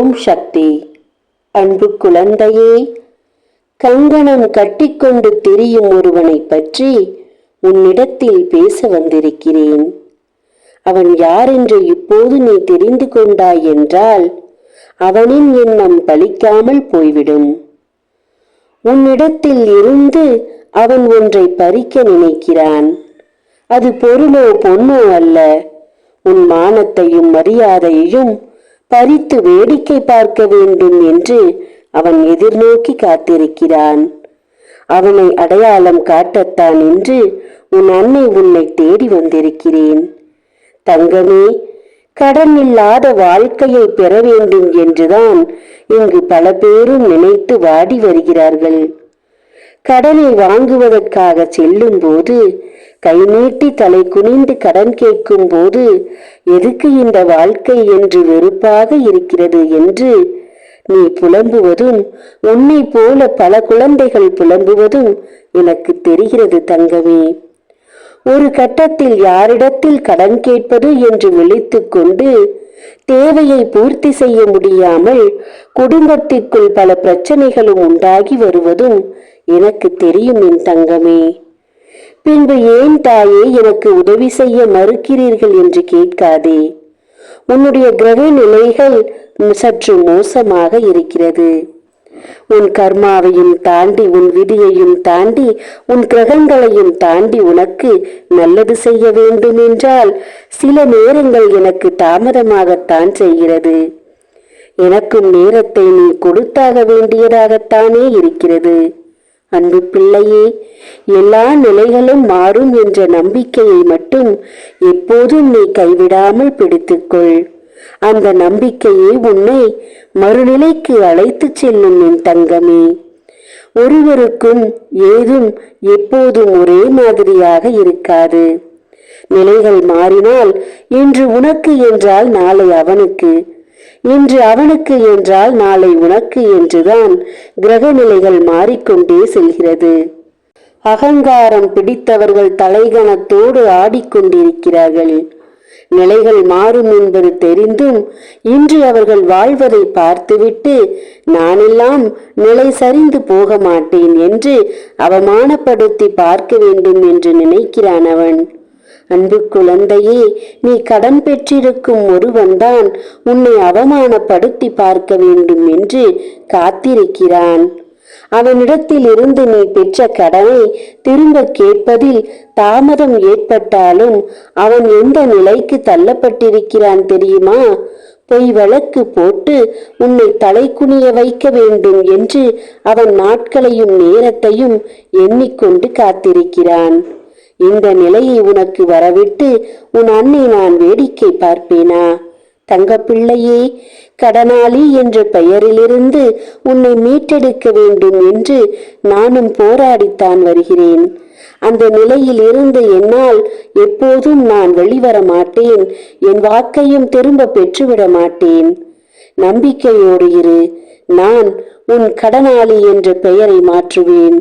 ஓம் சக்தி. அன்பு குழந்தையே கங்கணம் கட்டிக்கொண்டு திரியும் ஒருவனை பற்றி உன்னிடத்தில் பேச வந்திருக்கிறேன். அவன் யாரென்று இப்போது நீ தெரிந்து கொண்டாய் என்றால் அவனின் எண்ணம் பலிக்காமல் போய்விடும். உன்னிடத்தில் இருந்து அவன் ஒன்றை பறிக்க நினைக்கிறான். அது பொருளோ பொன்னோ அல்ல. உன் மானத்தையும் மரியாதையையும் பறித்து வேடிக்கை பார்க்க வேண்டும் என்று அவன் எதிர்நோக்கி காத்திருக்கிறான். அவனை அடையாளம் காட்டத்தான் என்று உன் அன்னை உன்னை தேடி வந்திருக்கிறேன். தங்கமே கடன் இல்லாத வாழ்க்கையை பெற வேண்டும் என்றுதான் இங்கு பல பேரும் நினைத்து வாடி வருகிறார்கள். கடனை வாங்குவதற்காக செல்லும் போது கை நீட்டி தலை குனிந்து கடன் கேட்கும் போது எதுக்கு இந்த வாழ்க்கை என்று வெறுப்பாக இருக்கிறது என்று நீ புலம்புவதும் உன்னை போல பல குழந்தைகள் புலம்புவதும் எனக்கு தெரிகிறது தங்கமே. ஒரு கட்டத்தில் யாரிடத்தில் கடன் கேட்பது என்று விழித்து கொண்டு தேவையை பூர்த்தி செய்ய முடியாமல் குடும்பத்திற்குள் பல பிரச்சனைகளும் உண்டாகி வருவதும் எனக்கு தெரியும் என் தங்கமே. பின்பு ஏன் தாயே எனக்கு உதவி செய்ய மறுக்கிறீர்கள் என்று கேட்காதே. உன்னுடைய கிரக நிலைகள் சற்று மோசமாக இருக்கிறது. உன் கர்மாவையும் தாண்டி உன் விதியையும் தாண்டி உன் கிரகங்களையும் தாண்டி உனக்கு நல்லது செய்ய வேண்டும் என்றால் சில நேரங்கள் எனக்கு தாமதமாகத்தான் செய்கிறது. எனக்கும் நேரத்தை நீ கொடுத்தாக வேண்டியதாகத்தானே இருக்கிறது. அன்பு பிள்ளையே எல்லா நிலைகளும் மாறும் என்ற நம்பிக்கையை மட்டும் எப்போதும் நீ கைவிடாமல் பிடித்துக்கொள். அந்த நம்பிக்கையே உன்னை மறுநிலைக்கு அழைத்துச் செல்லும் என் தங்கமே. ஒருவருக்கும் ஏதும் எப்போதும் ஒரே மாதிரியாக இருக்காது. நிலைகள் மாறினால் இன்று உனக்கு என்றால் நாளை அவனுக்கு. இன்று அவனுக்கு என்றால் நாளை உனக்கு என்றுதான் கிரக நிலைகள் மாறிக்கொண்டே செல்கிறது. அகங்காரம் பிடித்தவர்கள் தலைகணத்தோடு ஆடிக்கொண்டிருக்கிறார்கள். நிலைகள் மாறும் என்பது தெரிந்தும் இன்று அவர்கள் வாழ்வதை பார்த்துவிட்டு நானெல்லாம் நிலை சரிந்து போக மாட்டேன் என்று அவமானப்படுத்தி பார்க்க வேண்டும் என்று நினைக்கிறான் அவன். அன்பு குழந்தையே நீ கடன் பெற்றிருக்கும் ஒருவன்தான் உன்னை அவமானப்படுத்தி பார்க்க வேண்டும் என்று காத்திருக்கிறான். அவனிடத்தில் இருந்து நீ பெற்ற கடனை திரும்ப கேட்பதில் தாமதம் ஏற்பட்டாலும் அவன் எந்த நிலைக்கு தள்ளப்பட்டிருக்கிறான் தெரியுமா? பொய் வழக்கு போட்டு உன்னை தலைக்குனிய வைக்க வேண்டும் என்று அவன் நாட்களையும் நேரத்தையும் எண்ணிக்கொண்டு காத்திருக்கிறான். இந்த நிலையை உனக்கு வரவிட்டு உன் அன்னை நான் வேடிக்கை பார்ப்பேனா? தங்கப்பிள்ளையே கடனாளி என்ற பெயரிலிருந்து உன்னை மீட்டெடுக்க வேண்டும் என்று நானும் போராடித்தான் வருகிறேன். அந்த நிலையில் இருந்து என்னால் எப்போதும் நான் வெளிவர மாட்டேன் என் வாக்கையும் திரும்ப பெற்றுவிட மாட்டேன். நம்பிக்கையோடு இரு நான் உன் கடனாளி என்ற பெயரை மாற்றுவேன்.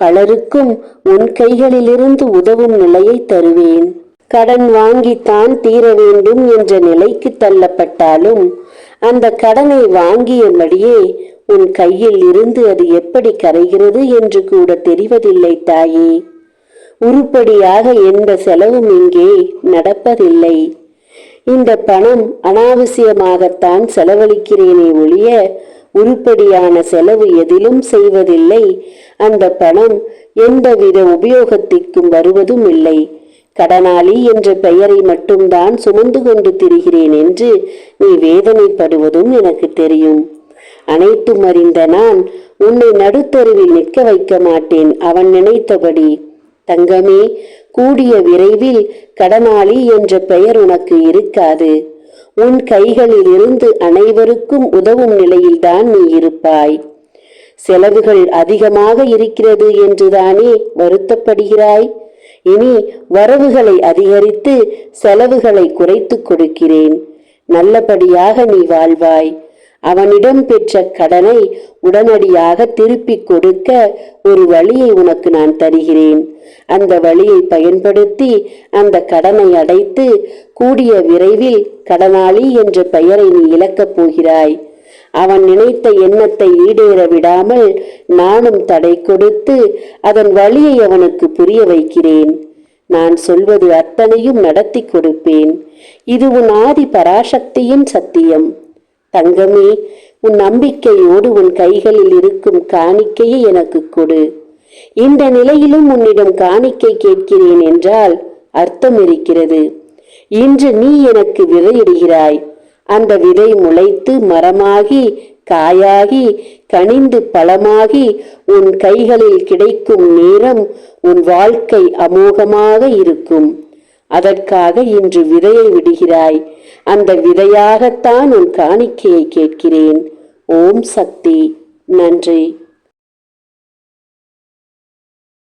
பலருக்கும் உன் கைகளிலிருந்து உதவும் நிலையை தருவேன். கடன் வாங்கித்தான் தீர வேண்டும் என்ற நிலைக்கு தள்ளப்பட்டாலும் அந்த கடனை வாங்கியபடியே உன் கையில் இருந்து அது எப்படி கரைகிறது என்று கூட தெரிவதில்லை தாயே. உருப்படியாக எந்த செலவும் இங்கே நடப்பதில்லை. இந்த பணம் அனாவசியமாகத்தான் செலவழிக்கிறேனே ஒழிய உருப்படியான செலவு எதிலும் செய்வதில்லை. அந்த பணம் எந்தவித உபயோகத்திற்கும் வருவதும் இல்லை கடனாளி என்ற பெயரை மட்டும்தான் சுமந்து கொண்டு திரிகிறேன் என்று நீ வேதனைப்படுவதும் எனக்கு தெரியும். அனைத்தும் அறிந்த நான் உன்னை நடுத்தருவில் நிற்க வைக்க மாட்டேன் அவன் நினைத்தபடி. தங்கமே கூடிய விரைவில் கடனாளி என்ற பெயர் உனக்கு இருக்காது. உன் கைகளில் இருந்து அனைவருக்கும் உதவும் நிலையில்தான் நீ இருப்பாய். செலவுகள் அதிகமாக இருக்கிறது என்றுதானே வருத்தப்படுகிறாய். இனி வரவுகளை அதிகரித்து செலவுகளை குறைத்து கொடுக்கிறேன். நல்லபடியாக நீ வாழ்வாய். அவனிடம் பெற்ற கடனை உடனடியாக திருப்பிக் கொடுக்க ஒரு வழியை உனக்கு நான் தருகிறேன். அந்த வழியை பயன்படுத்தி அந்த கடனை அடைத்து கூடிய விரைவில் கடனாளி என்ற பெயரை நீ இழக்கப் போகிறாய். அவன் நினைத்த எண்ணத்தை ஈடேற விடாமல் நானும் தடை கொடுத்து அதன் வழியை அவனுக்கு புரிய வைக்கிறேன். நான் சொல்வது அத்தனையும் நடத்தி கொடுப்பேன். இது உன் ஆதி பராசக்தியின் சத்தியம். தங்கமே உன் நம்பிக்கையோடு உன் கைகளில் இருக்கும் காணிக்கையை எனக்கு கொடு. இந்த நிலையிலும் உன்னிடம் காணிக்கை கேட்கிறேன் என்றால் அர்த்தம் இருக்கிறது. இன்று நீ எனக்கு விதையிடுகிறாய். அந்த விதை முளைத்து மரமாகி காயாகி கனிந்து பழமாகி உன் கைகளில் கிடைக்கும் நேரம் உன் வாழ்க்கை அமோகமாக இருக்கும். அதற்காக இன்று விதையை விடுகிறாய். அந்த விதையாகத்தான் உன் காணிக்கையை கேட்கிறேன். ஓம் சக்தி. நன்றி.